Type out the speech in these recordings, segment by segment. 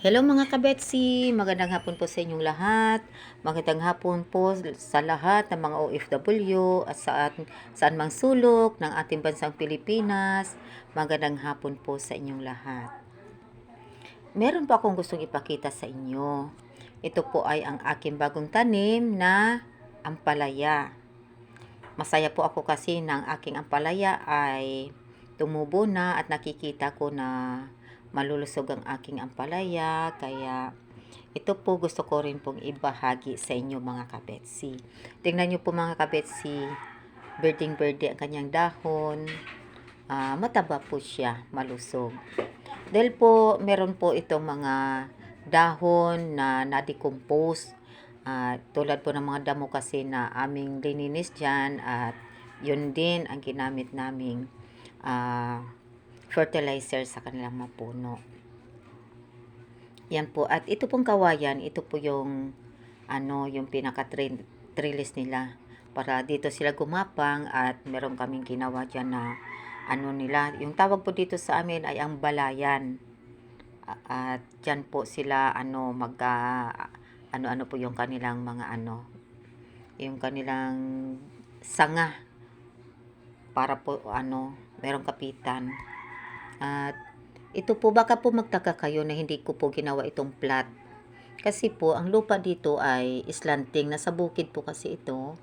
Hello mga kabetsi, magandang hapon po sa inyong lahat. Magandang hapon po sa lahat ng mga OFW at saan, saan mang sulok ng ating bansang Pilipinas. Magandang hapon po sa inyong lahat. Meron po akong gustong ipakita sa inyo. Ito po ay ang aking bagong tanim na ampalaya. Masaya po ako kasi ng aking ampalaya ay tumubo na at nakikita ko na malulusog ang aking ampalaya. Kaya ito po gusto ko rin pong ibahagi sa inyo mga kabetsi. Tingnan nyo po mga kabetsi, birding berde ang kanyang dahon. Ah, mataba po siya, malusog. Dahil po meron po itong mga dahon na na-decompose. Ah, tulad po ng mga damo kasi na aming lininis dyan at yun din ang ginamit naming ah, fertilizer sa kanilang mga puno. Yan po. At ito pong kawayan, ito po yung ano, yung pinaka-trellis nila. Para dito sila gumapang at meron kaming ginawa dyan na ano nila. Yung tawag po dito sa amin ay ang balayan. At dyan po sila ano mag ano-ano po yung kanilang mga ano yung kanilang sanga para po ano merong kapitan at ito po, baka po magtaka kayo na hindi ko po ginawa itong plat. Kasi po, ang lupa dito ay slanting. Nasa bukid po kasi ito.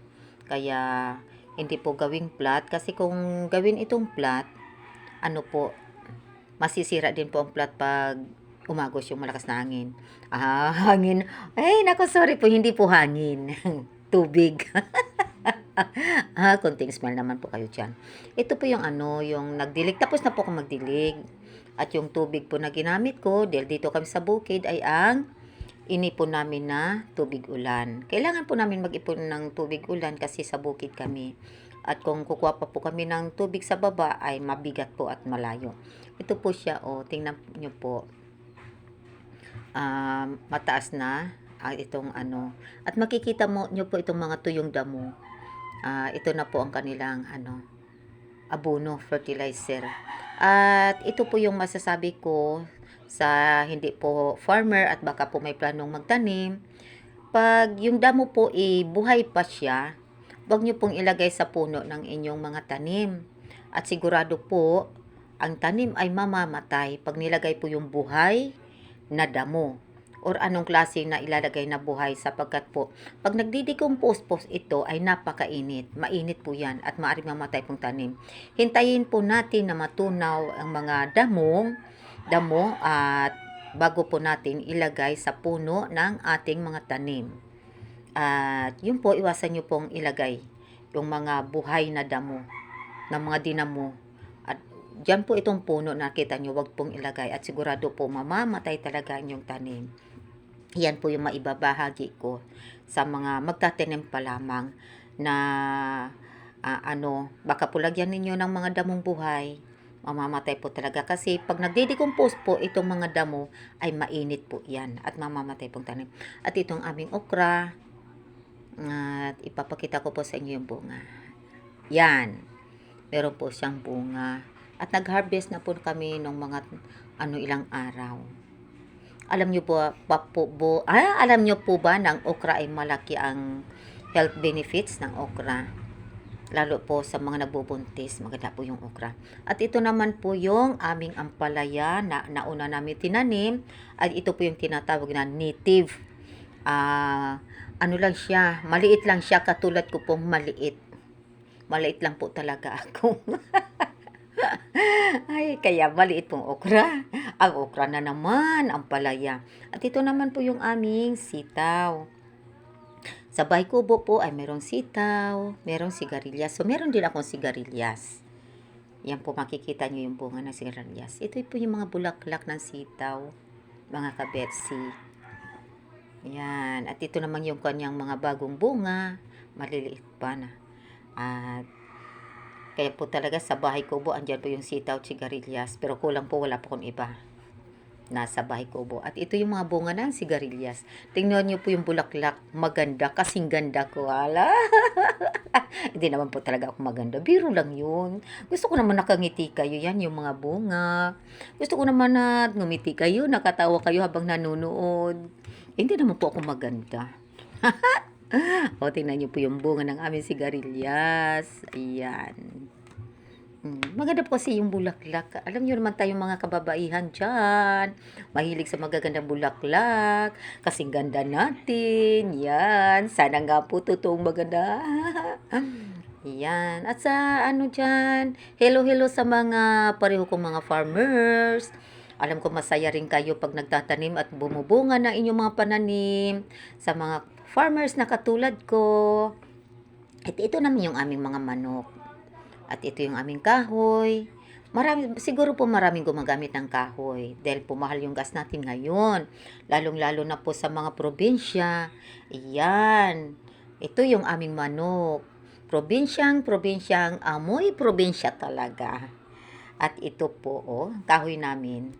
Kaya, hindi po gawing plat. Kasi kung gawin itong plat, ano po, masisira din po ang plat pag umagos yung malakas na hangin. Ah, hangin. Ay, nako, sorry po, hindi po hangin. Tubig. ah, konting smell naman po kayo dyan. Ito po yung ano, yung nagdilig. Tapos na po ako magdilig. At yung tubig po na ginamit ko, dahil dito kami sa bukid, ay ang inipon namin na tubig ulan. Kailangan po namin mag-ipon ng tubig ulan kasi sa bukid kami. At kung kukuha pa po kami ng tubig sa baba, ay mabigat po at malayo. Ito po siya, o, oh, tingnan nyo po. Um, mataas na ah, itong ano. At makikita mo nyo po itong mga tuyong damo. Ah, ito na po ang kanilang ano, abono, fertilizer. At ito po yung masasabi ko sa hindi po farmer at baka po may planong magtanim. Pag yung damo po eh, buhay pa siya, huwag nyo pong ilagay sa puno ng inyong mga tanim. At sigurado po, ang tanim ay mamamatay pag nilagay po yung buhay na damo or anong klase na ilalagay na buhay sapagkat po pag nagdidecompose po ito ay napakainit. Mainit po yan at maaaring mamatay pong tanim. Hintayin po natin na matunaw ang mga damo, damo at bago po natin ilagay sa puno ng ating mga tanim. At yun po, iwasan nyo pong ilagay yung mga buhay na damo ng mga dinamo. At dyan po itong puno nakita nyo, wag pong ilagay at sigurado po mamamatay talaga inyong tanim. Yan po yung maibabahagi ko sa mga magtatanim pa lamang na ah, ano, baka po lagyan ninyo ng mga damong buhay, mamamatay po talaga. Kasi pag nagde-decompose po itong mga damo, ay mainit po yan at mamamatay pong tanim. At itong aming okra, at ipapakita ko po sa inyo yung bunga. Yan. Meron po siyang bunga. At nag-harvest na po kami ng mga ano ilang araw. Alam niyo po, pa po, bo, ah, alam niyo po ba ng okra ay malaki ang health benefits ng okra? Lalo po sa mga nagbubuntis, maganda po yung okra. At ito naman po yung aming ampalaya na nauna namin tinanim. At ito po yung tinatawag na native. Ah, ano lang siya, maliit lang siya katulad ko pong maliit. Maliit lang po talaga ako. Ay, kaya maliit pong okra. Ang okra na naman, ang palaya. At ito naman po yung aming sitaw. Sa bahay kubo po ay merong sitaw, merong sigarilyas. So, meron din akong sigarilyas. Yan po, makikita nyo yung bunga ng sigarilyas. Ito po yung mga bulaklak ng sitaw, mga kabetsi. Yan. At ito naman yung kanyang mga bagong bunga. Maliliit pa na. At kaya po talaga sa bahay kubo, andyan po yung sitaw sigarilyas. Pero kulang po, wala po kung iba. Nasa bahay kubo. At ito yung mga bunga ng sigarilyas. Tingnan niyo po yung bulaklak. Maganda. Kasing ganda ko. Hala. Hindi naman po talaga ako maganda. Biro lang yun. Gusto ko naman nakangiti kayo. Yan yung mga bunga. Gusto ko naman na ngumiti kayo. Nakatawa kayo habang nanonood. Hindi naman po ako maganda. o, tingnan niyo po yung bunga ng aming sigarilyas. Ayan. Mm, Maganda po kasi yung bulaklak. Alam niyo naman tayong mga kababaihan dyan. Mahilig sa magagandang bulaklak. Kasing ganda natin. Yan. Sana nga po totoong maganda. Yan. At sa ano dyan, hello hello sa mga pareho kong mga farmers. Alam ko masaya rin kayo pag nagtatanim at bumubunga ng inyong mga pananim. Sa mga farmers na katulad ko. At ito naman yung aming mga manok. At ito yung aming kahoy. Marami, siguro po maraming gumagamit ng kahoy dahil pumahal yung gas natin ngayon. Lalong-lalo na po sa mga probinsya. Iyan. Ito yung aming manok. Probinsyang, probinsyang, amoy probinsya talaga. At ito po, oh, kahoy namin.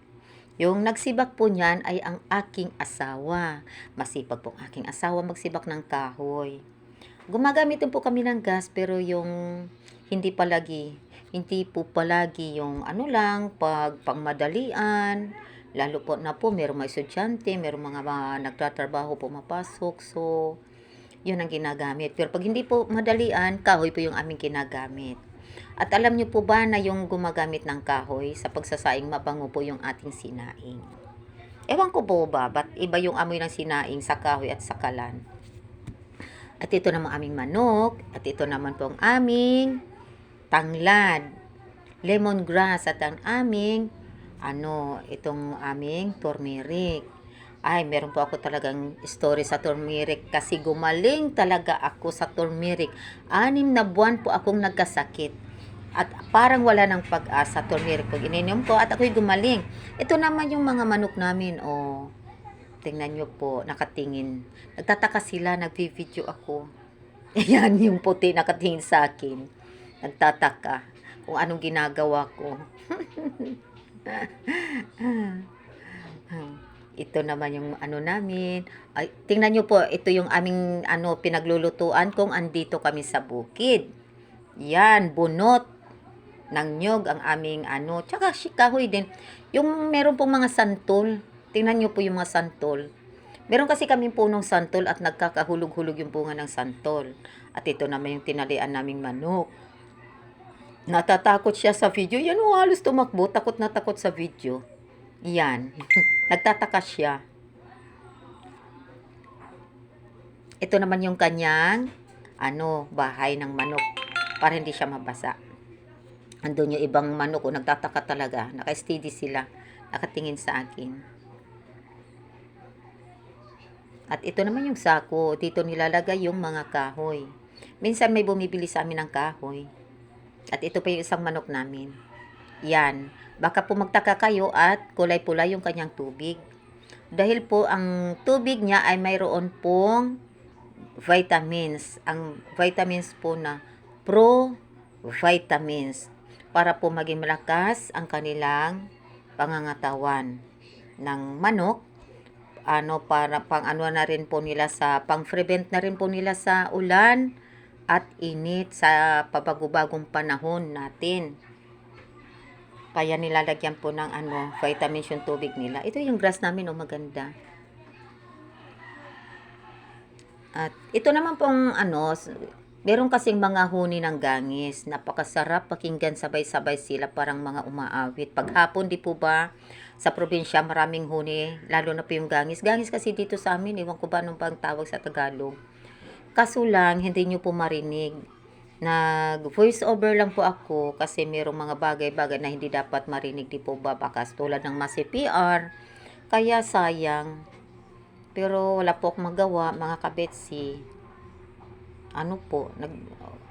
Yung nagsibak po niyan ay ang aking asawa. Masipag po aking asawa magsibak ng kahoy. Gumagamit din po kami ng gas pero yung hindi palagi, hindi po palagi yung ano lang, pag pangmadalian, lalo po na po, merong mga estudyante, merong mga, mga nagtatrabaho pumapasok, so, yun ang ginagamit. Pero pag hindi po madalian, kahoy po yung aming ginagamit. At alam niyo po ba na yung gumagamit ng kahoy sa pagsasaing mabango po yung ating sinaing? Ewan ko po ba, ba't iba yung amoy ng sinaing sa kahoy at sa kalan? At ito naman aming manok, at ito naman po ang aming tanglad, lemongrass at ang aming ano, itong aming turmeric. Ay, meron po ako talagang story sa turmeric kasi gumaling talaga ako sa turmeric. Anim na buwan po akong nagkasakit. At parang wala ng pag-asa turmeric pag ininom ko at ako'y gumaling. Ito naman yung mga manok namin, oh. Tingnan nyo po, nakatingin. Nagtataka sila, nagvi-video ako. Ayan, yung puti nakatingin sa akin nagtataka kung anong ginagawa ko. ito naman yung ano namin. Ay, tingnan nyo po, ito yung aming ano pinaglulutuan kung andito kami sa bukid. Yan, bunot ng nyog ang aming ano. Tsaka shikahoy din. Yung meron pong mga santol. Tingnan nyo po yung mga santol. Meron kasi kaming punong santol at nagkakahulog-hulog yung bunga ng santol. At ito naman yung tinalian naming manok. Natatakot siya sa video. Yan o, halos tumakbo. Takot na takot sa video. Yan. Nagtataka siya. Ito naman yung kanyang ano, bahay ng manok para hindi siya mabasa. Andun yung ibang manok o nagtataka talaga. Naka-steady sila. Nakatingin sa akin. At ito naman yung sako. Dito nilalagay yung mga kahoy. Minsan may bumibili sa amin ng kahoy. At ito pa yung isang manok namin. Yan. Baka po magtaka kayo at kulay-pula yung kanyang tubig. Dahil po ang tubig niya ay mayroon pong vitamins. Ang vitamins po na pro-vitamins para po maging malakas ang kanilang pangangatawan ng manok ano para pang ano na rin po nila sa pang prevent na rin po nila sa ulan at init sa pabagubagong panahon natin. Kaya nilalagyan po ng ano, vitamins yung tubig nila. Ito yung grass namin, oh, maganda. At ito naman pong ano, meron kasing mga huni ng gangis. Napakasarap pakinggan sabay-sabay sila parang mga umaawit. Paghapon di po ba sa probinsya maraming huni, lalo na po yung gangis. Gangis kasi dito sa amin, iwan ko ba nung bang tawag sa Tagalog. Kaso lang, hindi nyo po marinig. Nag voice over lang po ako kasi merong mga bagay-bagay na hindi dapat marinig di po ba bakas tulad ng masi PR. Kaya sayang. Pero wala po akong magawa mga kabetsi. Ano po, nag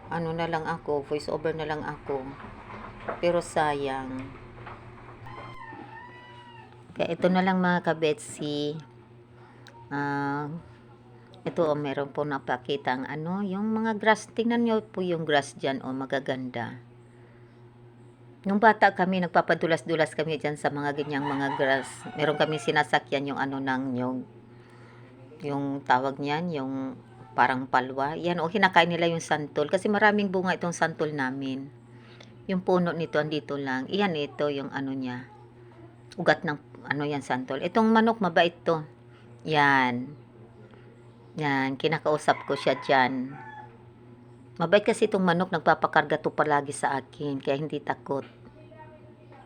ano na lang ako, voice over na lang ako. Pero sayang. Kaya ito na lang mga kabetsi. Ah, ito oh, meron po napakita ang ano, yung mga grass. Tingnan niyo po yung grass dyan, oh, magaganda. Nung bata kami, nagpapadulas-dulas kami dyan sa mga ganyang mga grass. Meron kami sinasakyan yung ano ng nyog. Yung tawag niyan, yung parang palwa. Yan, o kinakain nila yung santol. Kasi maraming bunga itong santol namin. Yung puno nito, andito lang. Iyan ito, yung ano niya. Ugat ng, ano yan, santol. Itong manok, mabait to. Yan. Yan, kinakausap ko siya dyan. Mabait kasi itong manok, nagpapakarga to palagi sa akin, kaya hindi takot.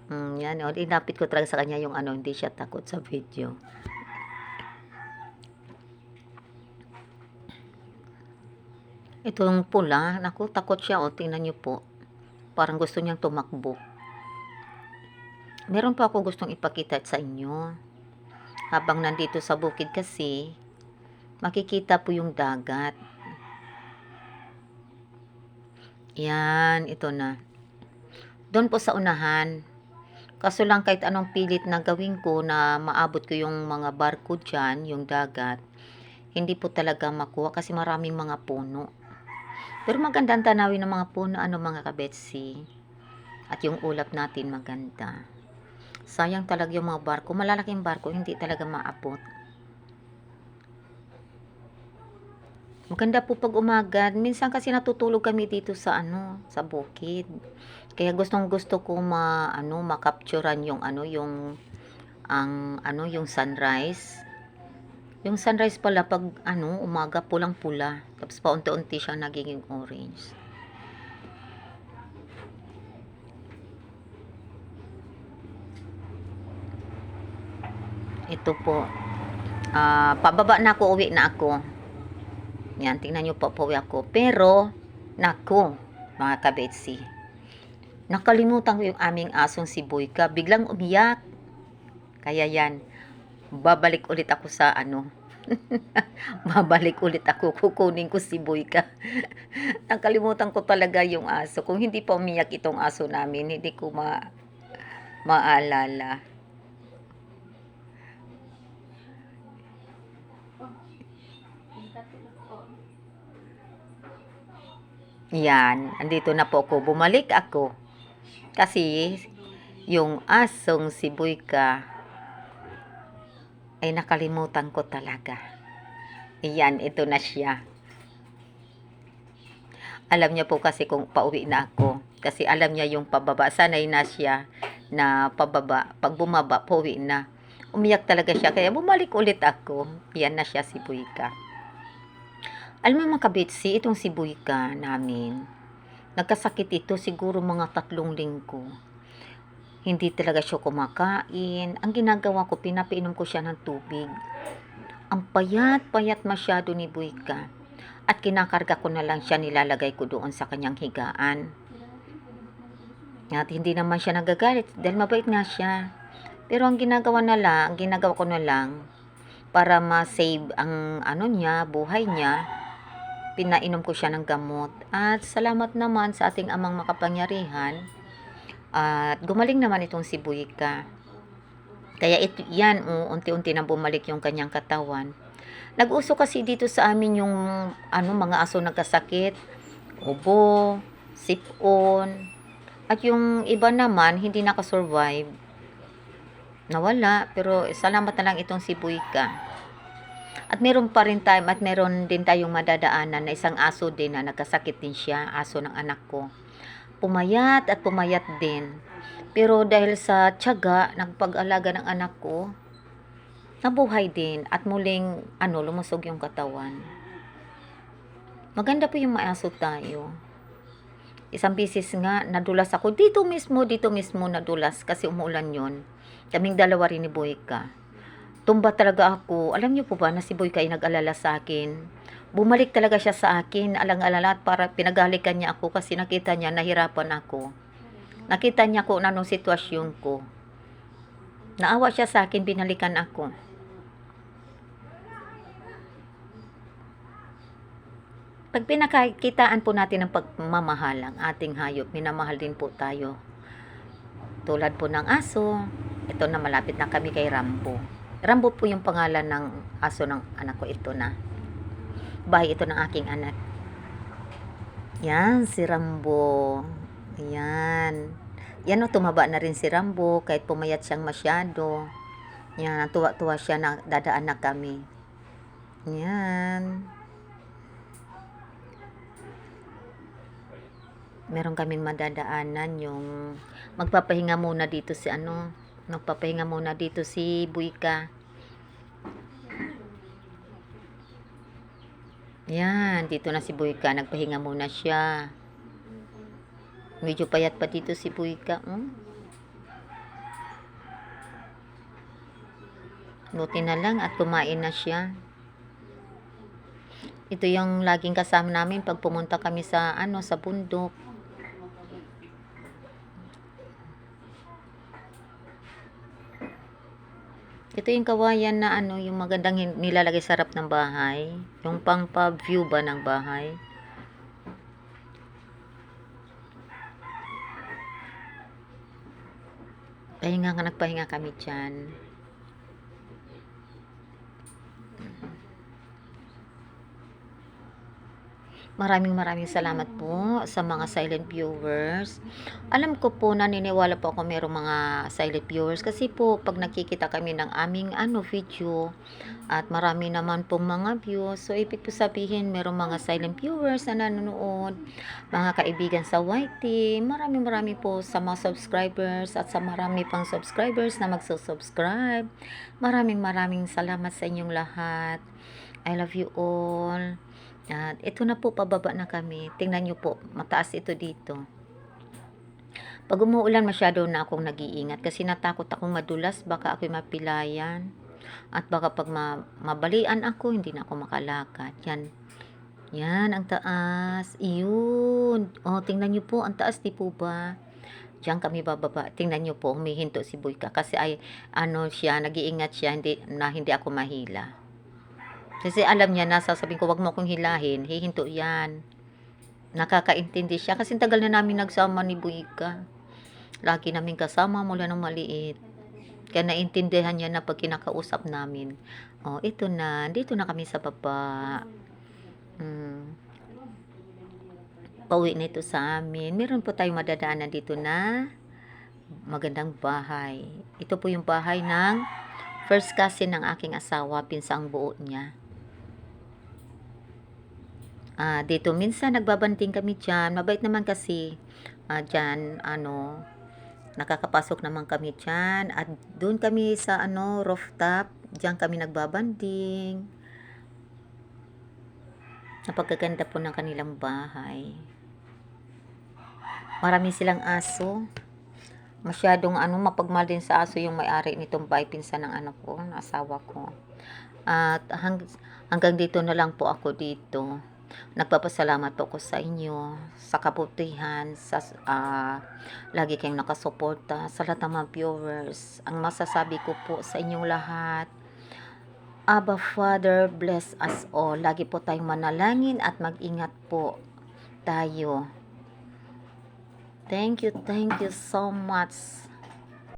Mm, yan, o, inapit ko talaga sa kanya yung ano, hindi siya takot sa video. Itong pula, naku, takot siya, o, tingnan niyo po. Parang gusto niyang tumakbo. Meron pa ako gustong ipakita sa inyo. Habang nandito sa bukid kasi, makikita po yung dagat. Yan, ito na. Doon po sa unahan. Kaso lang kahit anong pilit na gawin ko na maabot ko yung mga barko dyan, yung dagat, hindi po talaga makuha kasi maraming mga puno. Pero maganda ang tanawin ng mga puno, ano mga kabetsi. At yung ulap natin maganda. Sayang talaga yung mga barko. Malalaking barko, hindi talaga maabot. Maganda po pag umaga. Minsan kasi natutulog kami dito sa ano, sa bukid. Kaya gustong gusto ko ma ano, makapturan yung ano, yung ang ano, yung sunrise. Yung sunrise pala pag ano, umaga pulang-pula. Tapos paunti-unti siyang nagiging orange. Ito po. Ah, pababa na ako, uwi na ako. Yan, tingnan nyo po, pauwi ako. Pero, nako, mga kabetsi. Nakalimutan ko yung aming asong si Boyka. Biglang umiyak. Kaya yan, babalik ulit ako sa ano. babalik ulit ako. Kukunin ko si Boyka. Nakalimutan ko talaga yung aso. Kung hindi pa umiyak itong aso namin, hindi ko ma maalala. Yan, andito na po ako. Bumalik ako. Kasi, yung asong si Boyka ay nakalimutan ko talaga. Yan, ito na siya. Alam niya po kasi kung pauwi na ako. Kasi alam niya yung pababa. Sanay na siya na pababa. Pag bumaba, pauwi na. Umiyak talaga siya. Kaya bumalik ulit ako. Yan na siya si Boyka. Alam mo mga kabitsi, itong si Boyka namin, nagkasakit ito siguro mga tatlong linggo. Hindi talaga siya kumakain. Ang ginagawa ko, pinapainom ko siya ng tubig. Ang payat-payat masyado ni Boyka. At kinakarga ko na lang siya, nilalagay ko doon sa kanyang higaan. At hindi naman siya nagagalit dahil mabait nga siya. Pero ang ginagawa na lang, ang ginagawa ko na lang, para ma-save ang ano niya, buhay niya, pinainom ko siya ng gamot. At salamat naman sa ating amang makapangyarihan. At gumaling naman itong si Buika. Kaya ito, yan, uh, unti-unti na bumalik yung kanyang katawan. Nag-uso kasi dito sa amin yung ano, mga aso nagkasakit, ubo, sipon, at yung iba naman hindi nakasurvive. Nawala, pero salamat na lang itong si Buika. At meron pa rin time at meron din tayong madadaanan na isang aso din na nagkasakit din siya, aso ng anak ko. Pumayat at pumayat din. Pero dahil sa tiyaga, nagpag-alaga ng anak ko, nabuhay din at muling ano, lumusog yung katawan. Maganda po yung maaso tayo. Isang bisis nga, nadulas ako. Dito mismo, dito mismo nadulas kasi umuulan yon. Kaming dalawa rin ni Boyka tumba talaga ako. Alam niyo po ba na si Boy kay nag-alala sa akin? Bumalik talaga siya sa akin, alang-alala at para pinagalikan niya ako kasi nakita niya nahirapan ako. Nakita niya ko anong sitwasyon ko. Naawa siya sa akin, binalikan ako. Pag pinakakitaan po natin ng pagmamahal ang ating hayop, minamahal din po tayo. Tulad po ng aso, ito na malapit na kami kay Rambo. Rambo po yung pangalan ng aso ng anak ko ito na. Bahay ito ng aking anak. Yan, si Rambo. Yan. yan o, tumaba na rin si Rambo kahit pumayat siyang masyado. Yan, tuwa-tuwa siya na dadaan na kami. Yan. Meron kaming madadaanan yung magpapahinga muna dito si ano, magpapahinga muna dito si Buika. Yan, dito na si Buika, nagpahinga muna siya. Medyo payat pa dito si Buika. Hmm? Buti na lang at kumain na siya. Ito yung laging kasama namin pag pumunta kami sa ano sa bundok. Ito yung kawayan na ano, yung magandang nilalagay sa harap ng bahay. Yung pang pa-view ba ng bahay. Pahinga nga, nagpahinga kami dyan. Maraming maraming salamat po sa mga silent viewers. Alam ko po, naniniwala po ako mayroong mga silent viewers kasi po pag nakikita kami ng aming ano video at marami naman pong mga views. So, ibig po sabihin, mayroong mga silent viewers na nanonood, mga kaibigan sa YT. Maraming maraming po sa mga subscribers at sa marami pang subscribers na magsusubscribe. Maraming maraming salamat sa inyong lahat. I love you all. At ito na po, pababa na kami. Tingnan nyo po, mataas ito dito. Pag umuulan, masyado na akong nag-iingat kasi natakot akong madulas, baka ako'y mapilayan. At baka pag ma- mabalian ako, hindi na ako makalakad. Yan. Yan, ang taas. Iyon. O, tingnan nyo po, ang taas, di po ba? Diyan kami bababa. Tingnan nyo po, humihinto si Boyka. Kasi ay, ano siya, nag-iingat siya hindi, na hindi ako mahila. Kasi alam niya na sasabihin ko, wag mo akong hilahin, hihinto yan. Nakakaintindi siya. Kasi tagal na namin nagsama ni Buika. Lagi namin kasama mula nung maliit. Kaya naintindihan niya na pag kinakausap namin. Oh, ito na. Dito na kami sa baba. Hmm. Pauwi na ito sa amin. Meron po tayong madadaanan dito na magandang bahay. Ito po yung bahay ng first cousin ng aking asawa, pinsang buo niya. Ah, dito minsan nagbabanding kami diyan. Mabait naman kasi ah, diyan ano nakakapasok naman kami diyan at doon kami sa ano rooftop, diyan kami nagbabanding. Napagkaganda po ng kanilang bahay. Marami silang aso. Masyadong ano, mapagmahal din sa aso yung may-ari nitong bahay pinsan ng ano ko, ng asawa ko. At hang, hanggang dito na lang po ako dito. Nagpapasalamat po ako sa inyo, sa kabutihan, sa ah, lagi kayong nakasuporta, sa lahat ng mga viewers. Ang masasabi ko po sa inyong lahat, Abba Father, bless us all. Lagi po tayong manalangin at mag-ingat po tayo. Thank you, thank you so much